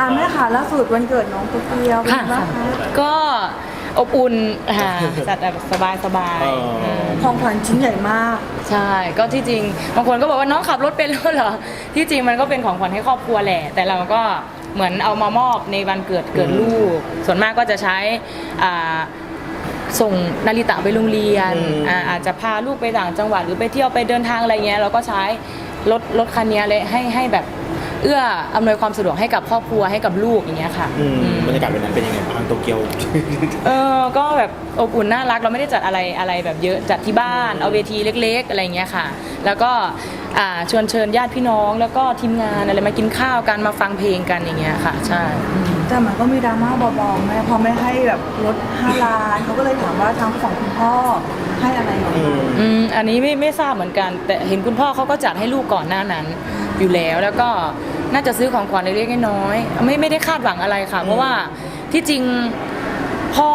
อ่าแม่ค่ะล่าสุดวันเกิดน้องโตเกียวเป็นค่ะ ไงบ้างคะก็อบอุ่นค่ะจัดแบบสบายสบายเอออื มของขวัญชิ้นใหญ่มาก ใช่ ก็ที่จริงบางคนก็บอกว่าน้องขับรถเป็นแล้วเหรอ ที่จริงมันก็เป็นของขวัญให้ครอบครัวแหละ แต่เราก็เหมือนเอามามอบในวันเกิดเกิดลูก ส่วนมากก็จะใช้อ่าส่งนาริตะไปโรงเรียนอืม อ่าอาจจะพาลูกไปต่างจังหวัดหรือไปเที่ยวไปเดินทางอะไรเงี้ยเราก็ใช้รถรถคันนี้เลยให้ให้แบบ เอื้ออำนวยความสะดวกให้กับครอบครัวให้กับลูกอย่างเงี้ยค่ะอืมอืม บรรยากาศวันนั้นเป็นยังไงบ้างโตเกียว เออก็แบบอบอุ่นน่ารักเราไม่ได้จัดอะไรอะไรแบบเยอะจัดที่บ้านเอาเวทีเล็ก ๆ อะไรเงี้ยค่ะ แล้วก็อ่าชวนเชิญญาติพี่น้องแล้วก็ทีมงานอะไรมากินข้าวกันมาฟังเพลงกันอย่างเงี้ยค่ะ ใช่อืมแต่มันก็มีดราม่าเบาๆแม่พอไม่ให้แบบลด5ล้านเขาก็เลยถามว่าทางฝั่งคุณพ่อให้อะไรหน่อยอืม อืมอันนี้ไม่ไม่ทราบเหมือนกัน แต่เห็นคุณพ่อเขาก็จัดให้ลูกก่อนหน้านั้น อยู่แล้ว แล้วก็น่าจะซื้อของขวัญเล็กๆน้อยๆไม่ไม่ได้คาดหวังอะไรค่ะ เพราะว่าที่จริงพ่อ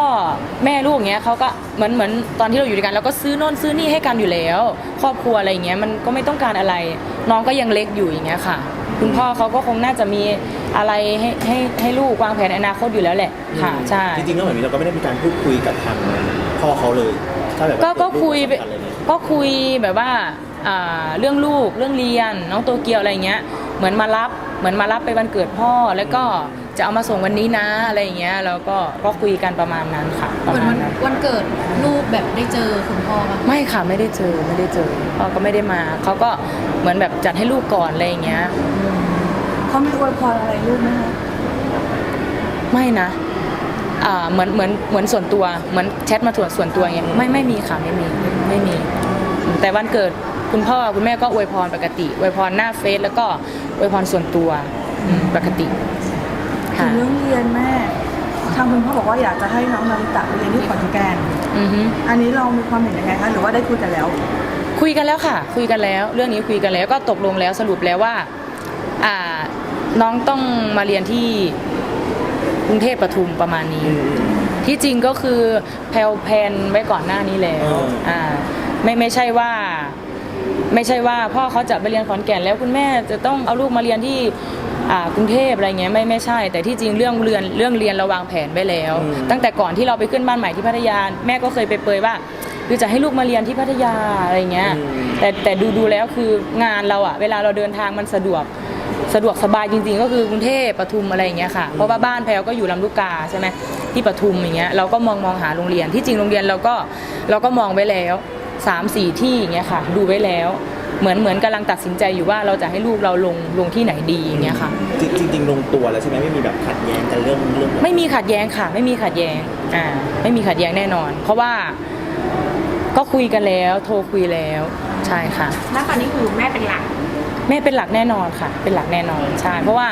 แม่ลูกเงี้ยเขาก็เหมือนเหมือนตอนที่เราอยู่ด้วยกันเราก็ซื้อโน่นซื้อนี่ให้กันอยู่แล้ว ครอบครัวอะไรอย่างเงี้ยมันก็ไม่ต้องการอะไร น้องก็ยังเล็กอยู่อย่างเงี้ยค่ะ คุณพ่อเขาก็คงน่าจะมีอะไรให้ให้ให้ลูกวางแผนอนาคตอยู่แล้วแหละค่ะใช่จริงๆแล้วเหมือนนี้เราก็ไม่ได้มีการพูดคุยกับทางพ่อเขาเลยถ้าแบบว่าก็ก็คุย เกิดเรื่องสำคัญอะไรเนี่ย ก็คุยแบบว่าอ่า เรื่องลูก เรื่องเรียน น้องโตเกียวอะไรเงี้ยเหมือนมารับเหมือนมารับไปวันเกิดพ่อแล้วก็จะเอามาส่งวันนี้นะอะไรอย่างเงี้ยแล้วก็ก็คุยกันประมาณนั้นค่ะประเหมือนมาวัณนนั้นวันเกิดลูกแบบได้เจอคุณพ่อบ้างไม่ค่ะไม่ได้เจอไม่ได้เจอพ่อก็ไม่ได้มาเขาก็เหมือนแบบจัดให้ลูกก่อนอะไรอย่างเงี้ยเขามีอวยพรอะไรลูกไหมคะไม่นะอ่าเหมือนเหมือนเหมือนส่วนตัวเหมือนแชทมาถวส่วนตัวอย่างเงี้ยไม่ไม่มีค่ะไม่มีไม่มี แต่วันเกิด คุณพ่อคุณแม่ก็อวยพรปกติอวยพรหน้าเฟซแล้วก็อวยพรส่วนตัวอืมปกติถึค่ะงเรื่องเรียนแม่ ทางคุณพ่อบอกว่าอยากจะให้น้องนาริตะไปเรียนที่ขอนแก่นอือฮึ อันนี้เรามีความเห็นยังไงคะหรือว่าได้คุยกันแล้ว คุยกันแล้วค่ะ คุยกันแล้ว เรื่องนี้คุยกันแล้วก็ตกลงแล้วสรุปแล้วว่าอ่า น้องต้องมาเรียนที่กรุงเทพปทุมประมาณนี้อืมที่จริงก็คือแพลวแพลนไว้ก่อนหน้านี้แล้วอ๋ออ่อ่าไม่ไม่ใช่ว่า ไม่ใช่ว่าพ่อเขาจะไปเรียนขอนแก่นแล้วคุณแม่จะต้องเอาลูกมาเรียนที่อ่ากรุงเทพอะไรเงี้ยไม่ไม่ใช่ แต่ที่จริงเรื่องเรียนเรื่องเรียนเราวางแผนไว้แล้ว ตั้งแต่ก่อนที่เราไปขึ้นบ้านใหม่ที่พัทยาแม่ก็เคยไปเปรยว่าคือจะให้ลูกมาเรียนที่พัทยาอะไรเงี้ยแต่แต่ดูดูแล้วคืองานเราอะเวลาเราเดินทางมันสะดวกสะดวกสบายจริงๆ ก็คือกรุงเทพปทุมอะไรอย่างเงี้ยค่ะเพราะว่าบ้านแพลวก็อยู่ลำลูกกาใช่ไหมที่ปทุมอย่างเงี้ยเราก็มองมองหาโรงเรียนที่จริงโรงเรียนเราก็เราก็มองไว้แล้ว สามสี่ที่อย่างเงี้ยค่ะ ดูไว้แล้ว เหมือนเหมือนกำลังตัดสินใจอยู่ว่าเราจะให้ลูกเราลงลงที่ไหนดีอย่างเงี้ยค่ะ จริงจริงๆลงตัวแล้วใช่ไหมไม่มีแบบขัดแย้งกันเรื่องเรื่องไม่มีขัดแย้งค่ะ ไม่มีขัดแย้งอ่าไม่มีขัดแย้งแน่นอน เพราะว่าก็คุยกันแล้วโทรคุยแล้วใช่ค่ะ ณตอนนี้คือแม่เป็นหลัก แม่เป็นหลักแน่นอนค่ะ เป็นหลักแน่นอนใช่เพราะว่า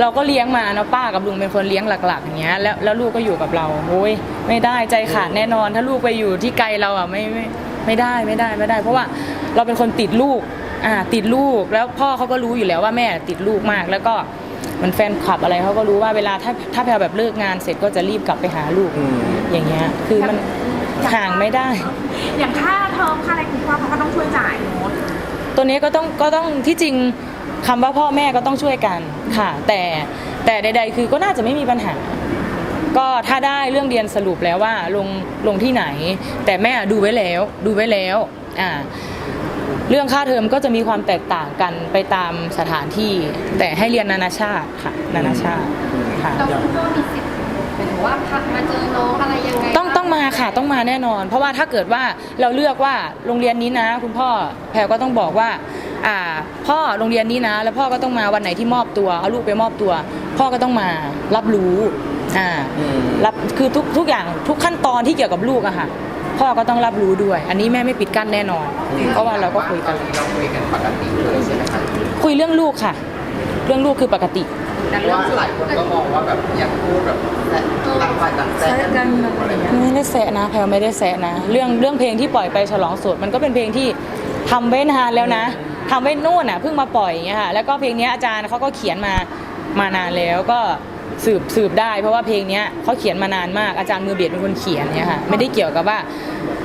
เราก็เลี้ยงมาเนาะป้ากับลุงเป็นคนเลี้ยงหลักๆอย่างเงี้ยแล้วแล้วลูกก็อยู่กับเราโอ้ยไม่ได้ใจขาดแน่นอน ถ้าลูกไปอยู่ที่ไกลเราอะไม่ไม่ ไม่ได้ไม่ได้ไม่ได้ เพราะว่าเราเป็นคนติดลูกอ่าติดลูกแล้วพ่อเขาก็รู้อยู่แล้วว่าแม่ติดลูกมาก แล้วก็เหมันแฟนคลับอะไรเขาก็รู้ว่าเวลาถ้าถ้าแพลแบบเลิกงานเสร็จก็จะรีบกลับไปหาลูกอืมอย่างเงี้ยคือมันห่างไม่ได้ อย่างค่าเทอมค่าอะไรคุณพ่อเขาก็ต้องช่วยจ่ายหมดตัวนี้ก็ต้องก็ต้องที่จริงคำว่าพ่อแม่ก็ต้องช่วยกันค่ะ แต่แต่ใด ๆ คือก็น่าจะไม่มีปัญหา ก็ถ้าได้เรื่องเรียนสรุปแล้วว่าลงลงที่ไหน แต่แม่ดูไว้แล้วดูไว้แล้วอ่าเรื่องค่าเทอมก็จะมีความแตกต่างกันไปตามสถานที่ แต่ให้เรียนนานาชาติค่ะนานาชาติค่ะเราคุณพ่อมีสิทธิ์หมายถึงว่าพักมาเจอน้องอะไรยังไงต้องต้องมาค่ะต้องมาแน่นอน เพราะว่าถ้าเกิดว่าเราเลือกว่าโรงเรียนนี้นะ คุณพ่อแพรก็ต้องบอกว่าอ่าพ่อโรงเรียนนี้นะ แล้วพ่อก็ต้องมาวันไหนที่มอบตัวเอาลูกไปมอบตัว พ่อก็ต้องมารับรู้ อ่าอืมรับคือทุกทุกอย่างทุกขั้นตอนที่เกี่ยวกับลูกอะค่ะ พ่อก็ต้องรับรู้ด้วย อันนี้แม่ไม่ปิดกั้นแน่นอน เพราะว่าเราก็คุยกันเราคุยกันปกติเลยใช่ไหมคะคุยเรื่องลูกค่ะ เรื่องลูกคือปกติแต่ว่าหลายคนก็มองว่าแบบยังพูดแบบต่างฝ่ายต่างแซใช้งกันอะไรอย่างเงี้ยไม่ได้แซะนะแพลวไม่ได้แซะนะ เรื่องเรื่องเพลงที่ปล่อยไปฉลองโสดมันก็เป็นเพลงที่ทำไว้นานแล้วนะทำไว้นู่นอะเพิ่งมาปล่อยอย่างเงี้ยค่ะแล้วก็เพลงเนี้ยอาจารย์เขาก็เขียนมามานานแล้วก็ สืบสืบได้ เพราะว่าเพลงเนี้ยเขาเขียนมานานมากอาจารย์มือเบียดเป็นคนเขียนเนี่ยค่ะไม่ได้เกี่ยวกับว่า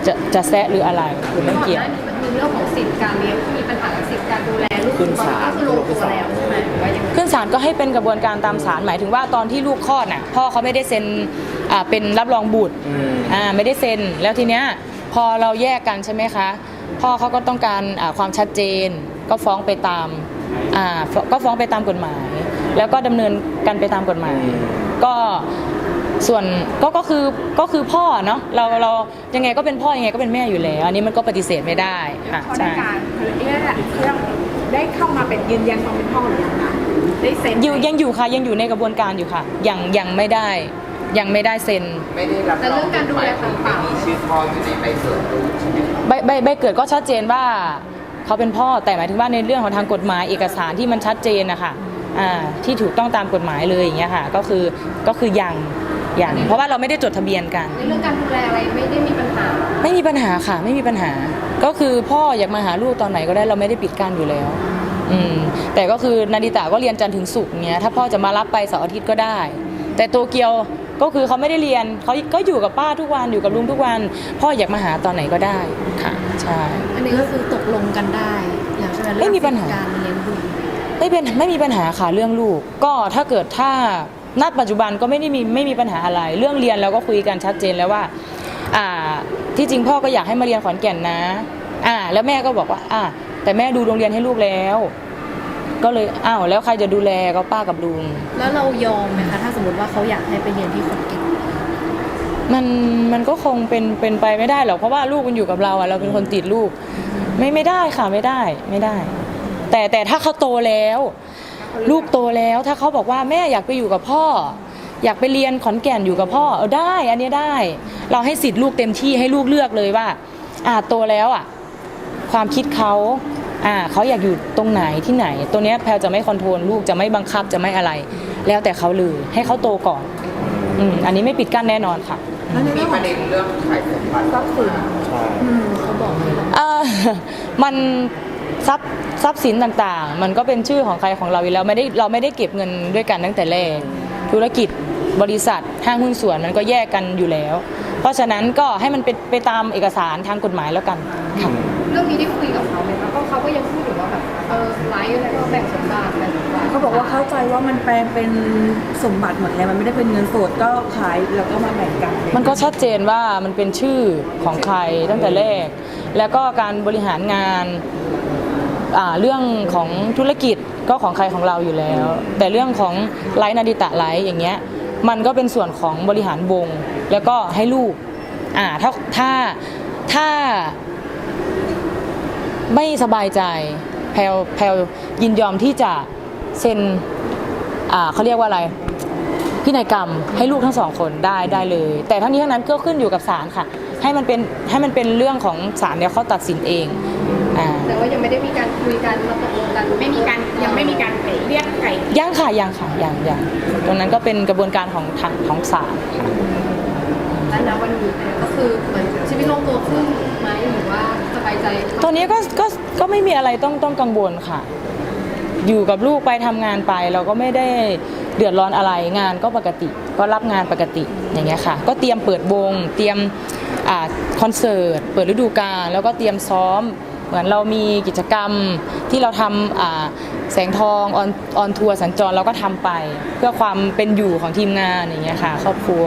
จะจะแซะหรืออะไรคือไม่ก่อนเกี่ยวหน้านี้มันมีเรื่องของสิทธิ์การเลี้ยงที่มีปัญหากับสิทธิ์การดูแลขึ้นศาลก็คือลงตัวแล้วใช่ไหมหรือว่ายังไงขึ้นศาลก็ให้เป็นกระบวนการตามศาลหมายถึงว่าตอนที่ลูกคลอดน่ะพ่อเขาไม่ได้เซ็นอ่าเป็นรับรองบุตรอืมอ่าไม่ได้เซ็นแล้วทีเนี้ยพอเราแยกกันใช่ไหมคะ พ่อเขาก็ต้องการอ่าความชัดเจนก็ฟ้องไปตามอ่าฟ้องก็ฟ้องไปตามกฎหมาย แล้วก็ดำเนินกันไปตามกฎหมาย ก็ส่วนก็ก็คือก็คือพ่อเนาะเราเรายังไงก็เป็นพ่อยังไงก็เป็นแม่อยู่แล้ว อันนี้มันก็ปฏิเสธไม่ได้ค่ะเขาได้ใช่การเรียกเครื่องได้เข้ามาเป็นยืนยันความเป็นพ่อหรือยังคะได้เซ็นอยู่ยังอยู่ค่ะยังอยู่ในกระบวนการอยู่ค่ะยังยังไม่ได้ยังไม่ได้เซ็น ไม่ได้รับแต่เรื่องการดูแลต่างๆไม่มีชื่อพ่ออยู่ในใบเกิดลูกใช่ไหมครับใบใบใบเกิดก็ชัดเจนว่าเขาเป็นพ่อแต่หมายถึงว่าในเรื่องของทางกฎหมายเอกสารที่มันชัดเจนนะคะอ่า ที่ถูกต้องตามกฎหมายเลยอย่างเงี้ยค่ะก็คือก็คือยังยังเพราะว่าเราไม่ได้จดทะเบียนกัน ในเรื่องการดูแลอะไรไม่ได้มีปัญหา ไม่มีปัญหาค่ะ ไม่มีปัญหา ก็คือพ่ออยากมาหาลูกตอนไหนก็ได้เราไม่ได้ปิดกั้นอยู่แล้วอืมแต่ก็คือนาดิตาก็เรียนจันทร์ถึงศุกร์เงี้ยถ้าพ่อจะมารับไปเสาร์อาทิตย์ก็ได้ แต่โตเกียวก็คือเขาไม่ได้เรียนเขาก็อยู่กับป้าทุกวันอยู่กับลุงทุกวัน พ่ออยากมาหาตอนไหนก็ได้ค่ะใช่อันนี้ก็คือตกลงกันได้แล้วใช่ไหมไม่มีปัญหาเรื่องการเลี้ยงดู ไม่เป็นไม่มีปัญหาค่ะเรื่องลูก ก็ถ้าเกิดถ้าณปัจจุบันก็ไม่ได้มีไม่มีปัญหาอะไร เรื่องเรียนเราก็คุยกันชัดเจนแล้วว่าอ่า ที่จริงพ่อก็อยากให้มาเรียนขอนแก่นนะ อ่า แล้วแม่ก็บอกว่า อ่า แต่แม่ดูโรงเรียนให้ลูกแล้ว ก็เลยอ้าวแล้วใครจะดูแลก็ป้ากับลุงแล้วเรายอมไหมคะถ้าสมมติว่าเขาอยากให้ไปเรียนที่ขอนแก่นมันมันก็คงเป็นเป็นไปไม่ได้หรอกเพราะว่าลูกมันอยู่กับเราอะเราเป็นคนติดลูก ไม่ไม่ได้ค่ะไม่ได้ไม่ได้ แต่แต่ถ้าเขาโตแล้ว ลูกโตแล้วถ้าเขาบอกว่าแม่อยากไปอยู่กับพ่อ อยากไปเรียนขอนแก่นอยู่กับพ่อเออได้ อันเนี้ยได้ เราให้สิทธิ์ลูกเต็มที่ให้ลูกเลือกเลยว่าอ่าโตแล้วอะ ความคิดเขาอ่าเขาอยากอยู่ตรงไหนที่ไหน ตัวเนี้ยแพลจะไม่คอนโทรลลูกจะไม่บังคับจะไม่อะไร แล้วแต่เขาเลยให้เขาโตก่อนอืมอันนี้ไม่ปิดกั้นแน่นอนค่ะแล้วในมีเรื่องปขอระงเด็นเรื่องขายสมบัติทรัพย์สินใช่ อืมเขาบอกเลย เอ่อมัน ทรัพย์ทรัพย์สินต่างๆ มันก็เป็นชื่อของใครของเราอยู่แล้วไม่ได้เราไม่ได้เก็บเงินด้วยกันตั้งแต่แรกธุรกิจบริษัทห้างหุ้นส่วนมันก็แยกกันอยู่แล้ว เพราะฉะนั้นก็ให้มันเป็นไปตามเอกสารทางกฎหมายแล้วกันค่ะเรื่องนี้ได้คุยกับเขาไหมคะเพราะเขาก็ยังพูดอยู่ว่าแบบเออไลฟ์อะไรก็แบ่งสมบัติแบ่งสมบัติเขาบอกว่าเข้าใจว่ามันแปลงเป็นสมบัติหมดแล้วมันไม่ได้เป็นเงินสดก็ขายแล้วก็มาแบ่งกันมันก็ชัดเจนว่ามันเป็นชื่อของใครตั้งแต่แรก แล้วก็การบริหารงานอ่า เรื่องของธุรกิจก็ของใครของเราอยู่แล้ว แต่เรื่องของไลฟ์นาดิตะไลฟ์อย่างเงี้ยมันก็เป็นส่วนของบริหารวงแล้วก็ให้ลูกอ่าถ้าถ้าถ้าไม่สบายใจแพลแพลยินยอมที่จะเซ็นอ่าเขาเรียกว่าอะไรพินัยกรรมให้ลูกทั้งสองคนได้ได้เลย แต่ทั้งนี้ทั้งนั้นก็ขึ้นอยู่กับศาลค่ะ ให้มันเป็นให้มันเป็นเรื่องของศาลเนี่ยเขาตัดสินเอง อ่า แต่ว่ายังไม่ได้มีการคุยกันมาตกลงกันไม่มีการยังไม่มีการเรียกไก่ยังค่ะยังค่ะยังยังตรงนั้นก็เป็นกระบวนการของทางของศาลค่ะและณวันนี้ก็คือเหมือนชีวิตลงตัวขึ้นไหมหรือว่าสบายใจตอนนี้ก็ก็ก็ไม่มีอะไรต้องต้องกังวลค่ะ อยู่กับลูกไปทำงานไป เราก็ไม่ได้เดือดร้อนอะไรงานก็ปกติ ก็รับงานปกติอย่างเงี้ยค่ะ ก็เตรียมเปิดวง เตรียมอ่าคอนเสิร์ตเปิดฤดูกาลแล้วก็เตรียมซ้อม เหมือนเรามีกิจกรรมที่เราทำอ่าแสงทองออนออนทัวร์สัญจรเราก็ทำไป เพื่อความเป็นอยู่ของทีมงานอย่างเงี้ยค่ะ ครอบครัว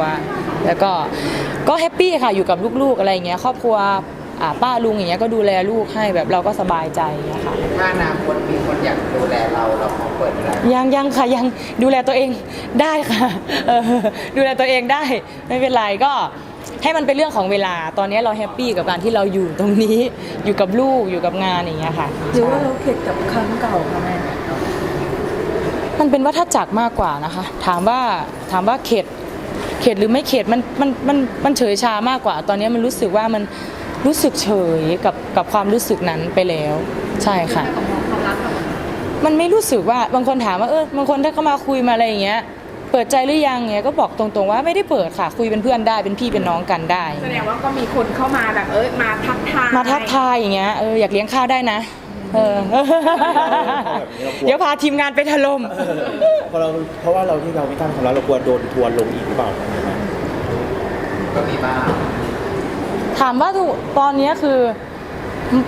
แล้วก็ก็แฮปปี้ค่ะอยู่กับลูกๆอะไรอย่างเงี้ยครอบครัวอ่าป้าลุงอย่างเงี้ยก็ดูแลลูกให้แบบเราก็สบายใจอะค่ะถ้าอนาคตมีคนอยากดูแลเราเราขอเปิดได้ยังยังค่ะยังดูแลตัวเองได้ค่ะเออดูแลตัวเองได้ไม่เป็นไรก็ ให้มันเป็นเรื่องของเวลา ตอนนี้เราแฮปปี้กับการที่เราอยู่ตรงนี้ อยู่กับลูก อยู่กับงานอย่างเงี้ยค่ะ หรือว่าเราเข็ดกับครั้งเก่าค่ะแม่มันเป็นวัฏจักรมากกว่านะคะ ถามว่าถามว่าเข็ด เข็ดหรือไม่เข็ดมันมันมันมันเฉยชามากกว่า ตอนนี้มันรู้สึกว่ามันรู้สึกเฉยกับกับความรู้สึกนั้นไปแล้ว ใช่ค่ะของความรักกับมันไม่รู้สึกว่าบางคนถามว่าเออบางคนถ้าเขามาคุยมาอะไรอย่างเงี้ย เปิดใจหรือยังเงี้ยก็บอกตรงๆว่าไม่ได้เปิดค่ะ คุยเป็นเพื่อนได้เป็นพี่เป็นน้องกันได้ แสดงว่าก็มีคนเข้ามาแบบเอ้ยมาทักทายมาทักทายอย่างเงี้ยเอออยากเลี้ยงข้าวได้นะเออเดี๋ยวพาทีมงานไปถล่มเพราะเราเพราะว่าเราที่เราไม่ตั้งทำแล้วเรากลัวโดนทัวร์ลงอีกหรือเปล่าก็มีบ้างถามว่าถูกตอนเนี้ยคือ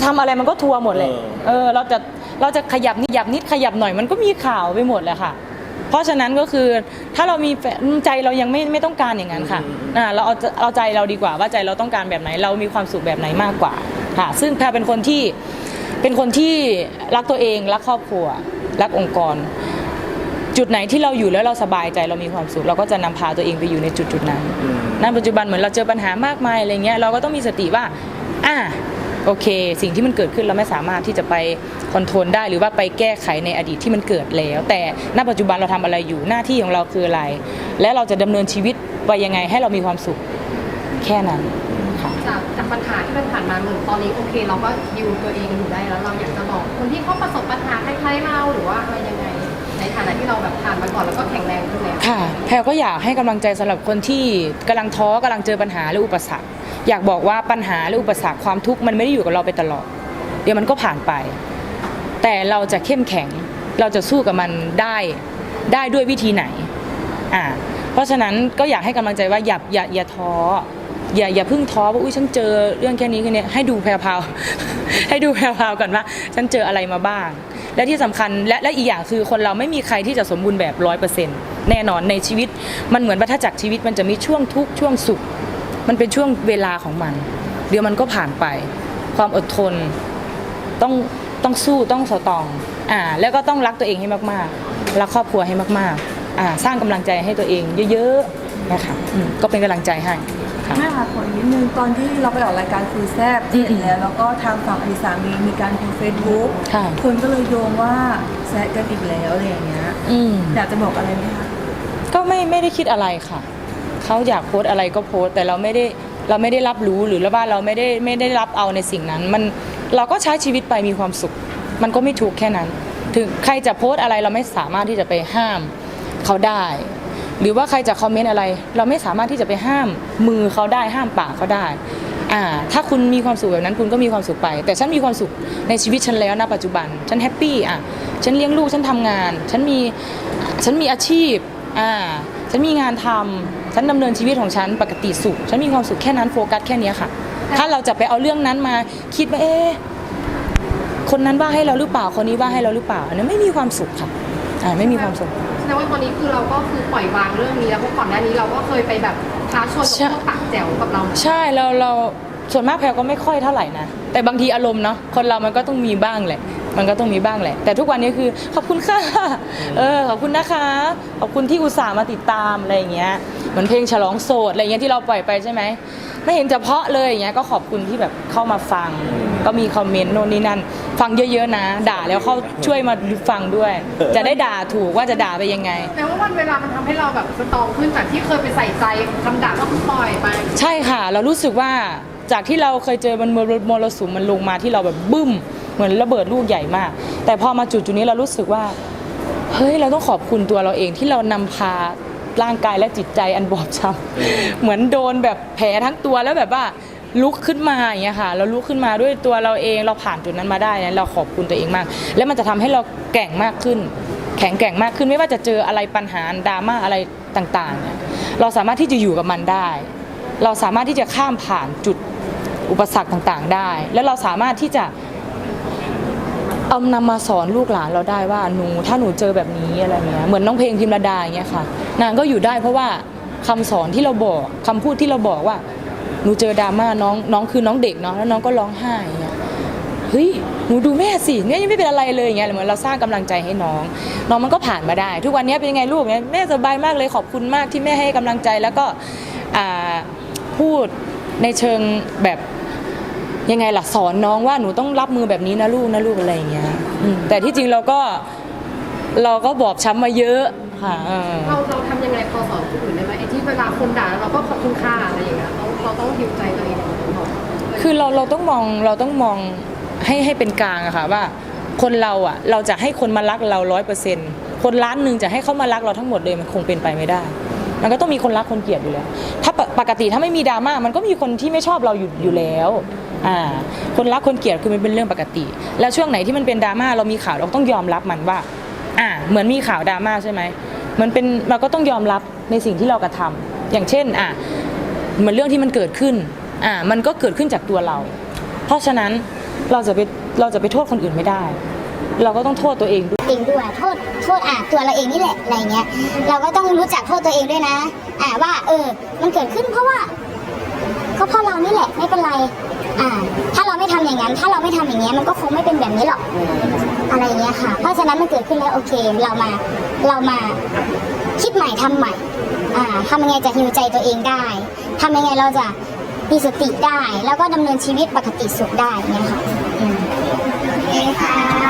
ทำอะไรมันก็ทัวร์หมดเลยเออเออ เราจะเราจะขยับนิดขยับนิดขยับหน่อยมันก็มีข่าวไปหมดแหละค่ะ เพราะฉะนั้นก็คือถ้าเรามีแฟนใจเรายังไม่ไม่ต้องการอย่างนั้นค่ะอ่าเราเอาเอาใจเราดีกว่าว่าใจเราต้องการแบบไหน เรามีความสุขแบบไหนมากกว่าค่ะ ซึ่งแพรเป็นคนที่เป็นคนที่รักตัวเองรักครอบครัว รักองค์กร จุดไหนที่เราอยู่แล้วเราสบายใจเรามีความสุข เราก็จะนำพาตัวเองไปอยู่ในจุดจุดๆนั้นณปัจจุบันเหมือนเราเจอปัญหามากมายอะไรเงี้ยเราก็ต้องมีสติว่า อ่า โอเค สิ่งที่มันเกิดขึ้นเราไม่สามารถที่จะไปคอนโทรลได้หรือว่าไปแก้ไขในอดีตที่มันเกิดแล้ว แต่ณปัจจุบันเราทำอะไรอยู่หน้าที่ของเราคืออะไร และเราจะดำเนินชีวิตไปยังไงให้เรามีความสุขแค่นั้นค่ะจากจากปัญหาที่มันผ่านมาเหมือนตอนนี้โอเค เราก็ยูตัวเองอยู่ได้แล้วเราอยากจะบอกคนที่เขาประสบปัญหาคล้ายๆเราหรือว่าอะไรยังไง ในฐานะที่เราแบบผ่านมาก่อนแล้วก็แข็งแรงขึ้นแล้วค่ะ แพรก็อยากให้กำลังใจสำหรับคนที่กำลังท้อกำลังเจอปัญหาหรืออุปสรรค อยากบอกว่าปัญหาหรืออุปสรรคความทุกข์มันไม่ได้อยู่กับเราไปตลอด เดี๋ยวมันก็ผ่านไป แต่เราจะเข้มแข็งเราจะสู้กับมันได้ได้ด้วยวิธีไหนอ่าเพราะฉะนั้นก็อยากให้กำลังใจว่าอย่าอย่าอย่าท้ออย่าอย่าเพิ่งท้อว่าอุ้ยฉันเจอเรื่องแค่นี้แค่นี้ให้ดูแพรวๆให้ดูแพรวๆก่อนว่า ฉันเจออะไรมาบ้าง และที่สำคัญและและอีกอย่างคือคนเราไม่มีใครที่จะสมบูรณ์แบบร้อยเปอร์เซ็นต์แน่นอนในชีวิต มันเหมือนวัฏจักรชีวิตมันจะมีช่วงทุกข์ช่วงสุข มันเป็นช่วงเวลาของมัน เดี๋ยวมันก็ผ่านไป ความอดทนต้องต้องสู้ต้องสตองอ่าแล้วก็ต้องรักตัวเองให้มากๆรักครอบครัวให้มากๆอ่าสร้างกำลังใจให้ตัวเองเยอะๆนะคะก็เป็นกำลังใจให้ ค่ะ แม่ค่ะขอนิดนึงตอนที่เราไปออกรายการคุยแซบอืมเสร็จแล้วแล้วก็ทางฝั่งอดีตสามีมีการโพสเฟซบุ๊กค่ะ คนก็เลยโยงว่าแซะกันอีกแล้วอะไรอย่างเงี้ยอืม อยากจะบอกอะไรไหมคะก็ไม่ไม่ได้คิดอะไรค่ะ เขาอยากโพสต์อะไรก็โพสต์แต่เราไม่ได้เราไม่ได้รับรู้หรือว่าเราไม่ได้ไม่ได้รับเอาในสิ่งนั้น มันเราก็ใช้ชีวิตไปมีความสุข มันก็ไม่ถูกแค่นั้น ถึงใครจะโพสต์อะไรเราไม่สามารถที่จะไปห้ามเขาได้ หรือว่าใครจะคอมเมนต์อะไร เราไม่สามารถที่จะไปห้ามมือเขาได้ห้ามปากเขาได้อ่าถ้าคุณมีความสุขแบบนั้นคุณก็มีความสุขไป แต่ฉันมีความสุขในชีวิตฉันแล้วณปัจจุบัน ฉันแฮปปี้อะฉันเลี้ยงลูกฉันทำงาน ฉันมีฉันมีอาชีพอ่าฉันมีงานทำฉันดำเนินชีวิตของฉันปกติสุข ฉันมีความสุขแค่นั้นโฟกัสแค่เนี้ยค่ะ ถ้าเราจะไปเอาเรื่องนั้นมาคิดว่าเอ๊ะคนนั้นว่าให้เราหรือเปล่าคนนี้ว่าให้เราหรือเปล่าอันนั้นไม่มีความสุขค่ะอ่าไม่มีความสุข แสดงว่าตอนนี้คือเราก็คือปล่อยวางเรื่องนี้แล้วเพราะก่อนหน้านี้เราก็เคยไปแบบท้าชนกับพวกปากแจ๋วกับเราใช่เราเราส่วนมากแพลก็ไม่ค่อยเท่าไหร่นะแต่บางทีอารมณ์เนาะคนเรามันก็ต้องมีบ้างแหละ มันก็ต้องมีบ้างแหละ แต่ทุกวันนี้คือขอบคุณค่ะเออขอบคุณนะคะขอบคุณที่อุตส่าห์มาติดตามอะไรอย่างเงี้ยเหมือนเพลงฉลองโสดอะไรเงี้ยที่เราปล่อยไปใช่ไหมไม่เห็นจะเพราะเลยอย่างเงี้ยก็ขอบคุณที่แบบเข้ามาฟัง ก็มีคอมเมนต์โน่นนี่นั่น ฟังเยอะๆนะ ด่าแล้วเขาช่วยมาฟังด้วย จะได้ด่าถูกว่าจะด่าไปยังไง แต่ว่าวันเวลามันทำให้เราแบบสตรองขึ้นจากที่เคยไปใส่ใจคำด่าก็คือปล่อยไป ใช่ค่ะ เรารู้สึกว่าจากที่เราเคยเจอมันมรสุมมันลงมาที่เราแบบบึ้ม เหมือนระเบิดลูกใหญ่มาก แต่พอมาจุดจุดนี้เรารู้สึกว่า เฮ้ยเราต้องขอบคุณตัวเราเองที่เรานำพาร่างกายและจิตใจอันบอบช้ำเหมือนโดนแบบแผลทั้งตัวแล้วแบบว่า ลุกขึ้นมาอย่างเงี้ยค่ะ เราลุกขึ้นมาด้วยตัวเราเองเราผ่านจุดนั้นมาได้เนี่ยเราขอบคุณตัวเองมาก แล้วมันจะทำให้เราแกร่งมากขึ้น แข็งแกร่งมากขึ้นไม่ว่าจะเจออะไรปัญหาดราม่าอะไรต่างๆเนี่ยเราสามารถที่จะอยู่กับมันได้ เราสามารถที่จะข้ามผ่านจุดอุปสรรคต่างๆ ได้ แล้วเราสามารถที่จะเอานำมาสอนลูกหลานเราได้ว่าหนูถ้าหนูเจอแบบนี้อะไรเงี้ยเหมือนน้องเพลงพิมระดาอย่างเงี้ยค่ะ นางก็อยู่ได้เพราะว่าคำสอนที่เราบอกคำพูดที่เราบอกว่า หนูเจอดราม่าน้องน้องคือน้องเด็กเนาะแล้วน้องก็ร้องไห้อย่างเงี้ยเฮ้ยหนูดูแม่สิเนี่ยยังไม่เป็นอะไรเลยอย่างเงี้ยเหมือนเราสร้างกำลังใจให้น้อง น้องมันก็ผ่านมาได้ ทุกวันนี้เป็นยังไงลูกเนี่ยแม่สบายมากเลยขอบคุณมากที่แม่ให้กำลังใจแล้วก็พูดในเชิงแบบยังไงล่ะสอนน้องว่าหนูต้องรับมือแบบนี้นะลูกนะลูกอะไรอย่างเงี้ยแต่ที่จริงเราก็เราก็บอบช้ำมาเยอะ ค่ะเออเราเราทำยังไงพอสอนคนอื่นได้ไหมไอ้ที่เวลาคนด่าเราก็ขอบคุณค่าอะไรอย่างเงี้ยเราเราต้องหิวใจตัวเองบอกคือเราเราต้องมองเราต้องมองให้ให้เป็นกลางอะค่ะว่าคนเราอะเราจะให้คนมารักเราร้อยเปอร์เซ็นต์คนล้านหนึ่งจะให้เขามารักเราทั้งหมดเลยมันคงเป็นไปไม่ได้ มันก็ต้องมีคนรักคนเกลียดอยู่แล้ว ถ้าปกปกติถ้าไม่มีดราม่ามันก็มีคนที่ไม่ชอบเราอยู่อยู่แล้วอ่าคนรักคนเกลียดคือมันเป็นเรื่องปกติ แล้วช่วงไหนที่มันเป็นดราม่าเรามีข่าวเราต้องยอมรับมันว่าอ่าเหมือนมีข่าวดราม่าใช่ไหม มันเป็นเราก็ต้องยอมรับในสิ่งที่เรากระทำอย่างเช่นอ่าเหมือนเรื่องที่มันเกิดขึ้นอ่ามันก็เกิดขึ้นจากตัวเรา เพราะฉะนั้นเราจะไปเราจะไปโทษคนอื่นไม่ได้ เราก็ต้องโทษตัวเองด้วยเองด้วยโทษโทษอะตัวเราเองนี่แหละอะไรเงี้ย เราก็ต้องรู้จักโทษตัวเองด้วยนะ อะว่าเออ มันเกิดขึ้นเพราะว่าก็เพราะเรานี่แหละไม่เป็นไร อ่า ถ้าเรา ไม่ทำอย่างนั้น ถ้าเราไม่ทำอย่างเงี้ยมันก็คงไม่เป็นแบบนี้หรอกอะไรเงี้ยค่ะ เพราะฉะนั้นมันเกิดขึ้นแล้วโอเค เรามาเรามาคิดใหม่ทำใหม่อ่าทำยังไงจะฮิวใจตัวเองได้ทำยังไงเราจะมีสติได้ แล้วก็ดำเนินชีวิตปกติสุขได้เงี้ยค่ะโอเคค่ะ